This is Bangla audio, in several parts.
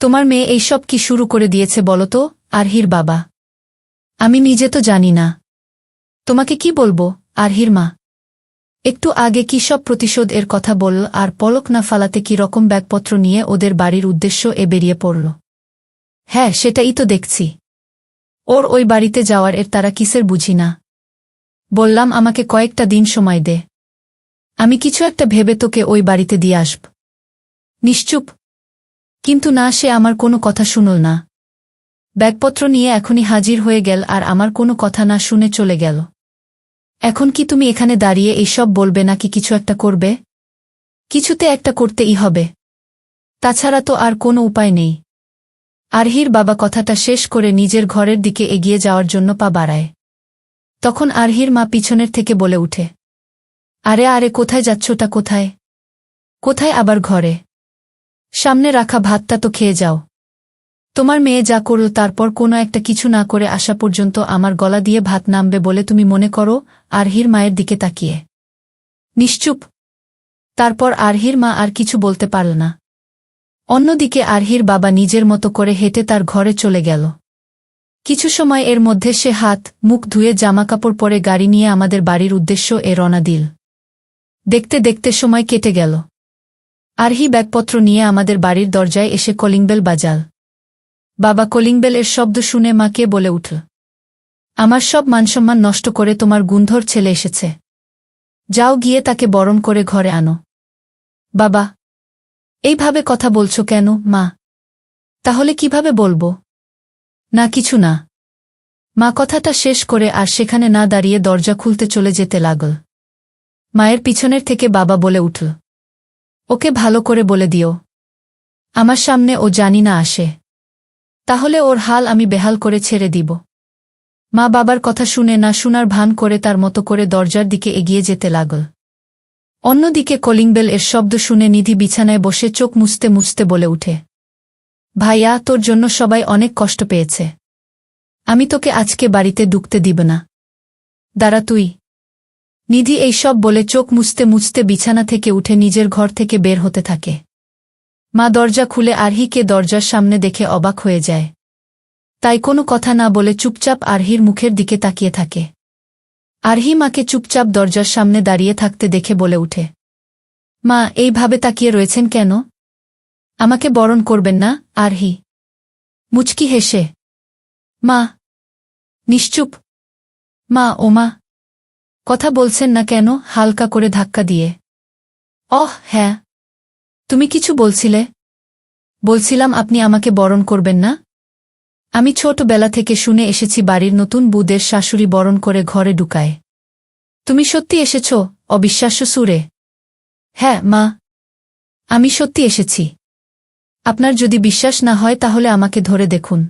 তোমার মেয়ে এইসব কি শুরু করে দিয়েছে বলো তো আরহির বাবা? আমি নিজে তো জানি না। তোমাকে কি বলব, আরহির মা? একটু আগে কি সব প্রতিশোধ এর কথা বলল আর পলক না ফালাতে কি রকম ব্যাগপত্র নিয়ে ওদের বাড়ির উদ্দেশ্য এ বেরিয়ে পড়ল? হ্যাঁ সেটাই তো দেখছি। ওর ওই বাড়িতে যাওয়ার এর তারা কিসের বুঝি না। বললাম, আমাকে কয়েকটা দিন সময় দে। আমি কিছু একটা ভেবে তোকে ওই বাড়িতে দিয়ে আসব। নিশ্চুপ কিন্তু না, সে আমার কোনো কথা শুনল না। ব্যাগপত্র নিয়ে এখনই হাজির হয়ে গেল আর আমার কোনো কথা না শুনে চলে গেল। এখন কি তুমি এখানে দাঁড়িয়ে এইসব বলবে নাকি কিছু একটা করবে? কিছুতে একটা করতেই হবে। তাছাড়া তো আর কোনো উপায় নেই। আরহির বাবা কথাটা শেষ করে নিজের ঘরের দিকে এগিয়ে যাওয়ার জন্য পা বাড়ায়। তখন আরহির মা পিছনের থেকে বলে উঠে, আরে আরে, কোথায় যাচ্ছটা কোথায়? কোথায় আবার ঘরে? সামনে রাখা ভাতটা তো খেয়ে যাও। তোমার মেয়ে যা করল তারপর কোনো একটা কিছু না করে আসা পর্যন্ত আমার গলা দিয়ে ভাত নামবে বলে তুমি মনে করো, আরহির মায়ের দিকে তাকিয়ে। নিশ্চুপ। তারপর আরহির মা আর কিছু বলতে পারল না। অন্যদিকে আরহির বাবা নিজের মতো করে হেঁটে তার ঘরে চলে গেল। কিছু সময় এর মধ্যে সে হাত, মুখ ধুয়ে জামাকাপড় পরে গাড়ি নিয়ে আমাদের বাড়ির উদ্দেশ্য এ রওনা দিল। দেখতে দেখতে সময় কেটে গেল। আরহি ব্যাগপত্র নিয়ে আমাদের বাড়ির দরজায় এসে কলিংবেল বাজাল। বাবা কলিংবেল এর শব্দ শুনে মাকে বলে উঠল আমার সব মানসম্মান নষ্ট করে তোমার গুন্ধর ছেলে এসেছে। যাও গিয়ে তাকে বরণ করে ঘরে আনো। বাবা, এইভাবে কথা বলছো কেন, মা? তাহলে কীভাবে বলব? না, কিছু না। মা কথাটা শেষ করে আর সেখানে না দাঁড়িয়ে দরজা খুলতে চলে যেতে লাগল। মায়ের পিছনের থেকে বাবা বলে উঠল ওকে ভালো করে বলে দিও। আমার সামনে ও জানি না আসে। তাহলে ওর হাল আমি বেহাল করে ছেড়ে দিব। মা বাবার কথা শুনে না শোনার ভান করে তার মতো করে দরজার দিকে এগিয়ে যেতে লাগল। অন্যদিকে কলিংবেল এর শব্দ শুনে নিধি বিছানায় বসে চোখ মুছতে মুছতে বলে উঠে, ভাইয়া, তোর জন্য সবাই অনেক কষ্ট পেয়েছে। আমি তোকে আজকে বাড়িতে ঢুকতে দিব না। দাঁড়া তুই। নিধি এই সব বলে চোখ মুছতে মুছতে বিছানা থেকে উঠে নিজের ঘর থেকে বের হতে থাকে। মা দরজা খুলে আরহিকে দরজার সামনে দেখে অবাক হয়ে যায়। তাই কোনো কথা না বলে চুপচাপ আরহির মুখের দিকে তাকিয়ে থাকে। আরহি মাকে চুপচাপ দরজার সামনে দাঁড়িয়ে থাকতে দেখে বলে উঠে, মা, এইভাবে তাকিয়ে রয়েছেন কেন? আমাকে বরণ করবেন না, আরহি? মুচকি হেসে, মা, নিশ্চুপ। মা, ও মা। কথা বলছেন না কেন? হালকা করে ধাক্কা দিয়ে। অহ হ্যাঁ। তুমি কিছু বলছিলে? বলছিলাম আপনি আমাকে বরণ করবেন না? আমি ছোটবেলা থেকে শুনে এসেছি বাড়ির নতুন বুদের শাশুড়ি বরণ করে ঘরে ঢুকায়। তুমি সত্যি এসেছ? অবিশ্বাস্য সুরে। হ্যাঁ মা। আমি সত্যি এসেছি। আপনার যদি বিশ্বাস না হয় তাহলে আমাকে ধরে দেখুন।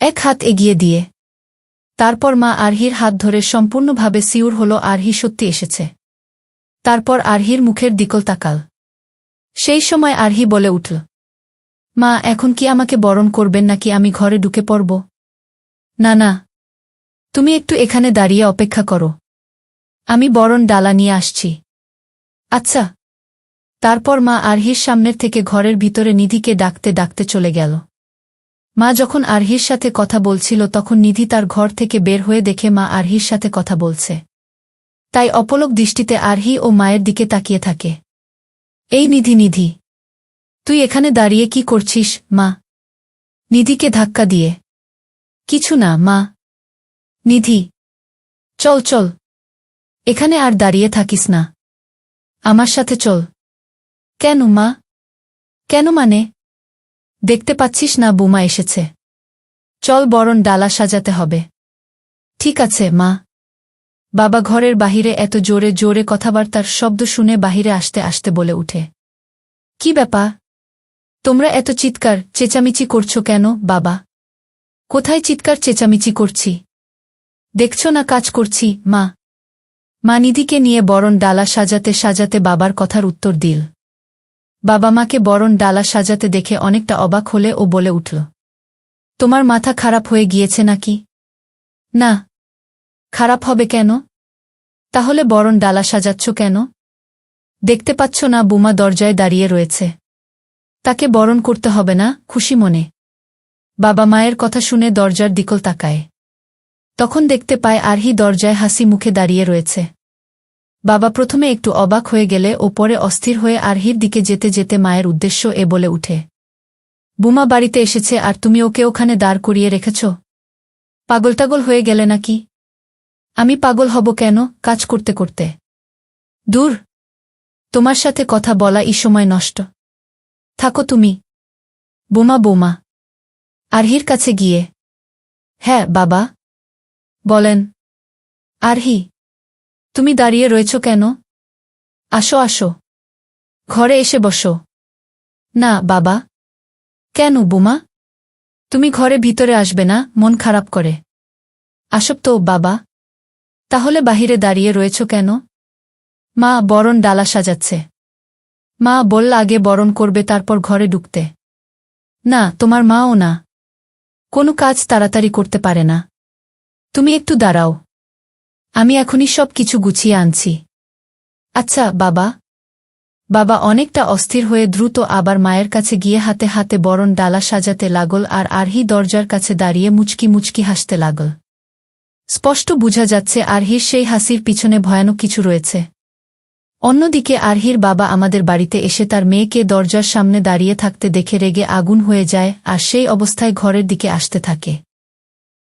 এক হাত এগিয়ে দিয়ে। তারপর মা আরহির হাত ধরে সম্পূর্ণভাবে সিউর হল আরহি সত্যি এসেছে। তারপর আরহির মুখের দিকল তাকাল। সেই সময় আরহি বলে উঠল, মা, এখন কি আমাকে বরণ করবেন নাকি আমি ঘরে ঢুকে পড়ব? না না। তুমি একটু এখানে দাঁড়িয়ে অপেক্ষা করো। আমি বরণ ডালা নিয়ে আসছি। আচ্ছা। তারপর মা আরহির সামনের থেকে ঘরের ভিতরে নিধিকে ডাকতে ডাকতে চলে গেল। মা যখন আরহির সাথে কথা বলছিল তখন নিধি তার ঘর থেকে বের হয়ে দেখে মা আরহির সাথে কথা বলছে। তাই অপলক দৃষ্টিতে আরহি ও মায়ের দিকে তাকিয়ে থাকে। এই নিধি নিধি। তুই এখানে দাঁড়িয়ে কি করছিস, মা? নিধিকে ধাক্কা দিয়ে। কিছু না, মা। নিধি, চল চল। এখানে আর দাঁড়িয়ে থাকিস না। আমার সাথে চল। কেন, মা? কেন মানে? দেখতে পাচ্ছিস না, বুমা এসেছে। চল বরণ ডালা সাজাতে হবে। ঠিক আছে, মা। বাবা ঘরের বাহিরে এত জোরে জোরে কথাবার্তার শব্দ শুনে বাহিরে আসতে আসতে বলে উঠে। কি ব্যাপার? তোমরা এত চিৎকার, চেঁচামিচি করছ কেন, বাবা? কোথায় চিৎকার, চেঁচামিচি করছি? দেখছ না কাজ করছি, মা? মা নিধিকে নিয়ে বরণ ডালা সাজাতে সাজাতে বাবার কথার উত্তর দিল। বাবা মাকে বরণ ডালা সাজাতে দেখে অনেকটা অবাক হলে ও বলে উঠল, তোমার মাথা খারাপ হয়ে গিয়েছে নাকি? না। খারাপ হবে কেন? তাহলে বরণ ডালা সাজাচ্ছ কেন? দেখতে পাচ্ছ না বুমা দরজায় দাঁড়িয়ে রয়েছে। তাকে বরণ করতে হবে না, খুশি মনে। বাবা মায়ের কথা শুনে দরজার দিকল তাকায়। তখন দেখতে পায় আরহি দরজায় হাসি মুখে দাঁড়িয়ে রয়েছে। বাবা প্রথমে একটু অবাক হয়ে গেলে ও পরে অস্থির হয়ে আরহির দিকে যেতে যেতে মায়ের উদ্দেশ্য এ বলে উঠে। বুমা বাড়িতে এসেছে আর তুমি ওকে ওখানে দাঁড় করিয়ে রেখেছ? পাগলটাগল হয়ে গেলে নাকি? আমি পাগল হব কেন কাজ করতে করতে? দূর। তোমার সাথে কথা বলা ই সময় নষ্ট। থাকো তুমি। বোমা বোমা। আরহির কাছে গিয়ে। হ্যাঁ বাবা। বলেন। আরহি তুমি দাঁড়িয়ে রয়েছ কেন? আসো আসো। ঘরে এসে বসো। না, বাবা। কেন, বুমা? তুমি ঘরে ভিতরে আসবে না, মন খারাপ করে। আসব তো, বাবা। তাহলে বাহিরে দাঁড়িয়ে রয়েছ কেন? মা বরণ ডালা সাজাচ্ছে। মা বলল, আগে বরণ করবে, তারপর ঘরে ঢুকতে। না, তোমার মাও না। কোনো কাজ তাড়াতাড়ি করতে পারে না। তুমি একটু দাঁড়াও। আমি এখনই সব কিছু গুছিয়ে আনছি। আচ্ছা বাবা। বাবা অনেকটা অস্থির হয়ে দ্রুত আবার মায়ের কাছে গিয়ে হাতে হাতে বরণ ডালা সাজাতে লাগল আর আরহি দরজার কাছে দাঁড়িয়ে মুচকি মুচকি হাসতে লাগল। স্পষ্ট বোঝা যাচ্ছে আরহির সেই হাসির পিছনে ভয়ানক কিছু রয়েছে। অন্যদিকে আরহির বাবা আমাদের বাড়িতে এসে তার মেয়েকে দরজার সামনে দাঁড়িয়ে থাকতে দেখে রেগে আগুন হয়ে যায় আর সেই অবস্থায় ঘরের দিকে আসতে থাকে।